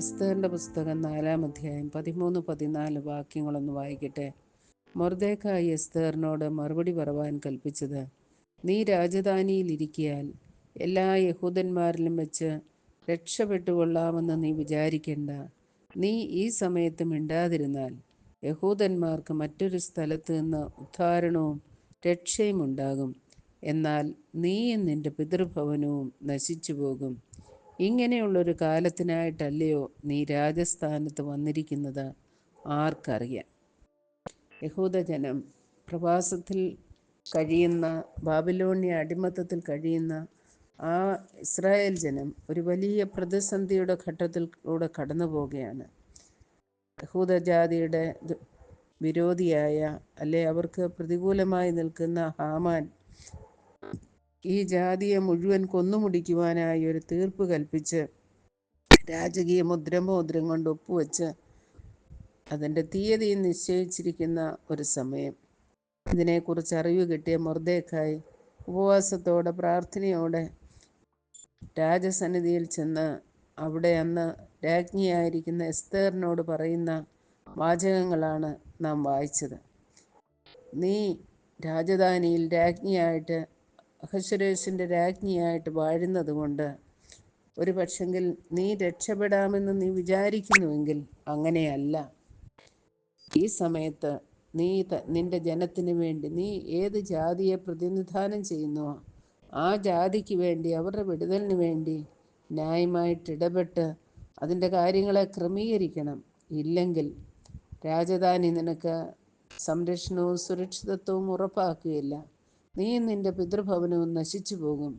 എസ്തേറിന്റെ പുസ്തകം നാലാം അധ്യായം പതിമൂന്ന് പതിനാല് വാക്യങ്ങളൊന്ന് വായിക്കട്ടെ. മൊർദേക്കായി എസ്തേറിനോട് മറുപടി പറവാൻ കൽപ്പിച്ചത് നീ രാജധാനിയിലിരിക്കിയാൽ എല്ലാ യഹൂദന്മാരിലും വെച്ച് രക്ഷപ്പെട്ടുകൊള്ളാമെന്ന് നീ വിചാരിക്കേണ്ട. നീ ഈ സമയത്ത് മിണ്ടാതിരുന്നാൽ യഹൂദന്മാർക്ക് മറ്റൊരു സ്ഥലത്ത് നിന്ന് ഉദ്ധാരണവും രക്ഷയും ഉണ്ടാകും എന്നാൽ നീയും നിന്റെ പിതൃഭവനവും നശിച്ചു പോകും ഇങ്ങനെയുള്ളൊരു കാലത്തിനായിട്ടല്ലയോ നീ രാജസ്ഥാനത്ത് വന്നിരിക്കുന്നത്? ആർക്കറിയാം. യഹൂദജനം പ്രവാസത്തിൽ കഴിയുന്ന ബാബിലോണിയ അടിമത്തത്തിൽ കഴിയുന്ന ആ ഇസ്രായേൽ ജനം ഒരു വലിയ പ്രതിസന്ധിയുടെ ഘട്ടത്തിലൂടെ കടന്നു പോവുകയാണ്. യഹൂദജാതിയുടെ വിരോധിയായ അല്ലെ അവർക്ക് പ്രതികൂലമായി നിൽക്കുന്ന ഹാമാൻ ഈ ജാതിയെ മുഴുവൻ കൊന്നുമുടിക്കുവാനായി ഒരു തീർപ്പ് കൽപ്പിച്ച് രാജകീയ മുദ്രമോദ്രം കൊണ്ട് ഒപ്പുവെച്ച് അതിന്റെ തീയതി നിശ്ചയിച്ചിരിക്കുന്ന ഒരു സമയം. ഇതിനെക്കുറിച്ച് അറിവ് കിട്ടിയ മൊർദേക്കായി ഉപവാസത്തോടെ പ്രാർത്ഥനയോടെ രാജസന്നിധിയിൽ ചെന്ന് അവിടെ അന്ന് രാജ്ഞിയായിരിക്കുന്ന എസ്തേറിനോട് പറയുന്ന വാചകങ്ങളാണ് നാം വായിച്ചത്. നീ രാജധാനിയിൽ രാജ്ഞിയായിട്ട് അഹശ്വരേഷിന്റെ രാജ്ഞിയായിട്ട് വാഴുന്നത് കൊണ്ട് ഒരു പക്ഷെങ്കിൽ നീ രക്ഷപ്പെടാമെന്ന് നീ വിചാരിക്കുന്നുവെങ്കിൽ അങ്ങനെയല്ല. ഈ സമയത്ത് നീ നിന്റെ ജനത്തിന് വേണ്ടി നീ ഏത് ജാതിയെ പ്രതിനിധാനം ചെയ്യുന്നു ആ ജാതിക്ക് വേണ്ടി അവരുടെ വിടുതലിന് വേണ്ടി ന്യായമായിട്ട് ഇടപെട്ട് അതിന്റെ കാര്യങ്ങളെ ക്രമീകരിക്കണം. ഇല്ലെങ്കിൽ രാജധാനി നിനക്ക് സംരക്ഷണവും സുരക്ഷിതത്വവും ഉറപ്പാക്കുകയില്ല. നീ നിന്റെ പിതൃഭവനവും നശിച്ചു പോകും.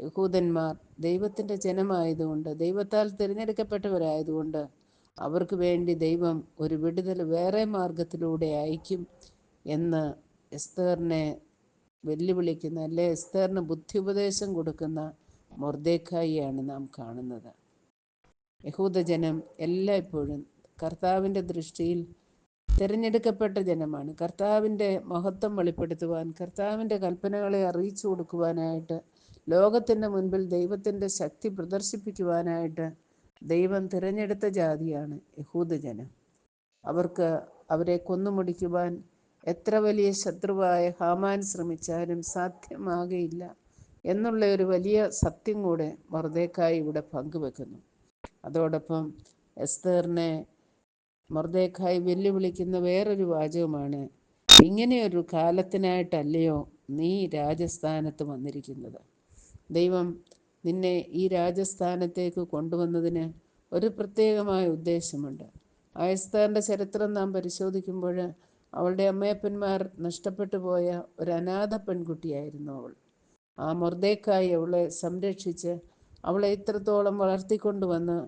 യഹൂദന്മാർ ദൈവത്തിന്റെ ജനമായതുകൊണ്ട് ദൈവത്താൽ തിരഞ്ഞെടുക്കപ്പെട്ടവരായതുകൊണ്ട് അവർക്ക് വേണ്ടി ദൈവം ഒരു വിടുതൽ വേറെ മാർഗത്തിലൂടെ അയക്കും എന്ന് എസ്തേറിനെ വെല്ലുവിളിക്കുന്ന അല്ലെ എസ്തേറിന് ബുദ്ധി ഉപദേശം കൊടുക്കുന്ന മൊർദേക്കായിയാണ് നാം കാണുന്നത്. യഹൂദജനം എല്ലായ്പ്പോഴും കർത്താവിന്റെ ദൃഷ്ടിയിൽ തിരഞ്ഞെടുക്കപ്പെട്ട ജനമാണ്. കർത്താവിന്റെ മഹത്വം വെളിപ്പെടുത്തുവാൻ കർത്താവിന്റെ കൽപ്പനകളെ അറിയിച്ചു കൊടുക്കുവാനായിട്ട് ലോകത്തിന്റെ മുൻപിൽ ദൈവത്തിന്റെ ശക്തി പ്രദർശിപ്പിക്കുവാനായിട്ട് ദൈവം തിരഞ്ഞെടുത്ത ജാതിയാണ് യഹൂദജനം അവർക്ക് അവരെ കൊന്നുമുടിക്കുവാൻ എത്ര വലിയ ശത്രുവായ ഹാമാൻ ശ്രമിച്ചാലും സാധ്യമാകയില്ല എന്നുള്ള ഒരു വലിയ സത്യം കൂടെ മർദേക്കായി ഇവിടെ പങ്കുവെക്കുന്നു. അതോടൊപ്പം എസ്തേറിനെ മൊർദേഖായി വെല്ലുവിളിക്കുന്ന വേറൊരു വാചകമാണ്. ഇങ്ങനെയൊരു കാലത്തിനായിട്ടല്ലയോ നീ രാജസ്ഥാനത്ത് വന്നിരിക്കുന്നത്. ദൈവം നിന്നെ ഈ രാജസ്ഥാനത്തേക്ക് കൊണ്ടുവന്നതിന് ഒരു പ്രത്യേകമായ ഉദ്ദേശമുണ്ട്. ആയസ്താറിന്റെ ചരിത്രം നാം പരിശോധിക്കുമ്പോൾ അവളുടെ അമ്മയപ്പന്മാർ നഷ്ടപ്പെട്ടു പോയ ഒരു അനാഥ പെൺകുട്ടിയായിരുന്നു അവൾ. ആ മൊർദേക്കായി അവളെ സംരക്ഷിച്ച് അവളെ ഇത്രത്തോളം വളർത്തിക്കൊണ്ടുവന്ന്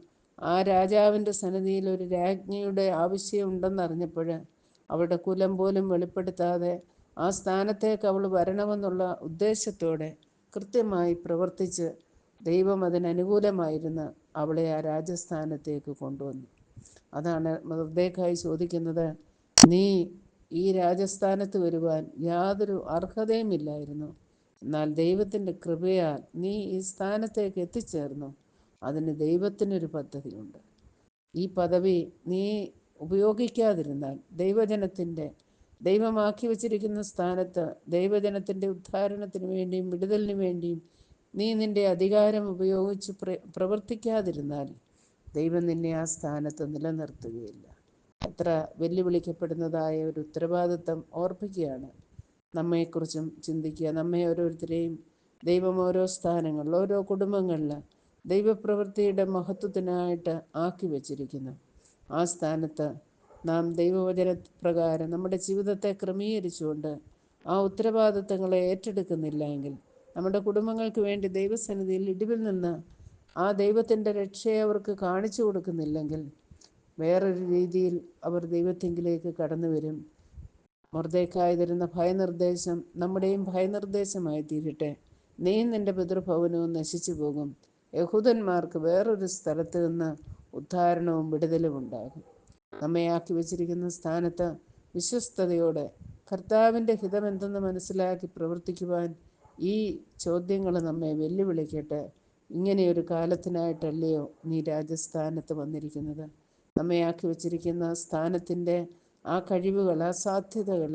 ആ രാജാവിന്റെ സന്നിധിയിൽ ഒരു രാജ്ഞിയുടെ ആവശ്യമുണ്ടെന്നറിഞ്ഞപ്പോൾ അവളുടെ കുലം പോലും വെളിപ്പെടുത്താതെ ആ സ്ഥാനത്തേക്ക് അവൾ വരണമെന്നുള്ള ഉദ്ദേശത്തോടെ കൃത്യമായി പ്രവർത്തിച്ച് ദൈവം അതിനനുകൂലമായിരുന്ന് അവളെ ആ രാജസ്ഥാനത്തേക്ക് കൊണ്ടുവന്നു. അതാണ് മൃദേക്കായി ചോദിക്കുന്നത് നീ ഈ രാജസ്ഥാനത്ത് വരുവാൻ യാതൊരു അർഹതയുമില്ലായിരുന്നു. എന്നാൽ ദൈവത്തിന്റെ കൃപയാൽ നീ ഈ സ്ഥാനത്തേക്ക് എത്തിച്ചേർന്നു. അതിന് ദൈവത്തിനൊരു പദ്ധതിയുണ്ട്. ഈ പദവി നീ ഉപയോഗിക്കാതിരുന്നാൽ ദൈവജനത്തിന്റെ ദൈവമാക്കി വച്ചിരിക്കുന്ന സ്ഥാനത്ത് ദൈവജനത്തിന്റെ ഉദ്ധാരണത്തിന് വേണ്ടിയും വിടുതലിന് വേണ്ടിയും നീ നിന്റെ അധികാരം ഉപയോഗിച്ച് പ്രവർത്തിക്കാതിരുന്നാൽ ദൈവം നിന്നെ ആ സ്ഥാനത്ത് നിലനിർത്തുകയില്ല. അത്ര വെല്ലുവിളിക്കപ്പെടുന്നതായ ഒരു ഉത്തരവാദിത്വം ഓർപ്പിക്കുകയാണ് നമ്മെക്കുറിച്ചും ചിന്തിക്കുക. നമ്മെ ഓരോരുത്തരെയും ദൈവം ഓരോ സ്ഥാനങ്ങളിൽ ഓരോ കുടുംബങ്ങളിൽ ദൈവപ്രവൃത്തിയുടെ മഹത്വത്തിനായിട്ട് ആക്കി വച്ചിരിക്കുന്നു. ആ സ്ഥാനത്ത് നാം ദൈവവചന പ്രകാരം നമ്മുടെ ജീവിതത്തെ ക്രമീകരിച്ചുകൊണ്ട് ആ ഉത്തരവാദിത്തങ്ങളെ ഏറ്റെടുക്കുന്നില്ല എങ്കിൽ നമ്മുടെ കുടുംബങ്ങൾക്ക് വേണ്ടി ദൈവസന്നിധിയിൽ ഇടിവിൽ നിന്ന് ആ ദൈവത്തിന്റെ രക്ഷയെ അവർക്ക് കാണിച്ചു കൊടുക്കുന്നില്ലെങ്കിൽ വേറൊരു രീതിയിൽ അവർ ദൈവത്തെങ്കിലേക്ക് കടന്നു വരും. മൊർദേക്കായി തരുന്ന ഭയനിർദ്ദേശം നമ്മുടെയും ഭയനിർദ്ദേശമായി തീരട്ടെ. നീ നിന്റെ പിതൃഭവനവും നശിച്ചു പോകും. യഹൂദന്മാർക്ക് വേറൊരു സ്ഥലത്ത് നിന്ന് ഉദ്ധാരണവും വിടുതലും ഉണ്ടാകും. നമ്മെ ആക്കി വച്ചിരിക്കുന്ന സ്ഥാനത്ത് വിശ്വസ്തയോടെ കർത്താവിന്റെ ഹിതമെന്തെന്ന് മനസ്സിലാക്കി പ്രവർത്തിക്കുവാൻ ഈ ചോദ്യങ്ങൾ നമ്മെ വെല്ലുവിളിക്കട്ടെ. ഇങ്ങനെയൊരു കാലത്തിനായിട്ടല്ലയോ നീ രാജസ്ഥാനത്ത് വന്നിരിക്കുന്നത്. നമ്മെ ആക്കി വച്ചിരിക്കുന്ന സ്ഥാനത്തിന്റെ ആ കഴിവുകൾ ആ സാധ്യതകൾ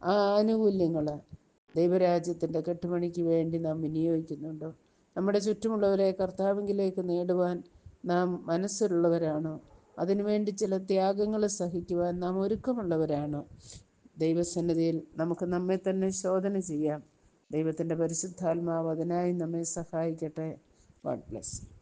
ആ ആനുകൂല്യങ്ങൾ ദൈവരാജ്യത്തിന്റെ കെട്ടുപണിക്ക് വേണ്ടി നാം വിനിയോഗിക്കുന്നുണ്ടോ? നമ്മുടെ ചുറ്റുമുള്ളവരെ കർത്താവിങ്കിലേക്ക് നേടുവാൻ നാം മനസ്സുള്ളവരാണോ. അതിനുവേണ്ടി ചില ത്യാഗങ്ങൾ സഹിക്കുവാൻ നാം ഒരുക്കമുള്ളവരാണോ. ദൈവസന്നിധിയിൽ നമുക്ക് നമ്മെ തന്നെ ശോധന ചെയ്യാം. ദൈവത്തിന്റെ പരിശുദ്ധാത്മാവ് അതിനായി നമ്മെ സഹായിക്കട്ടെ. God bless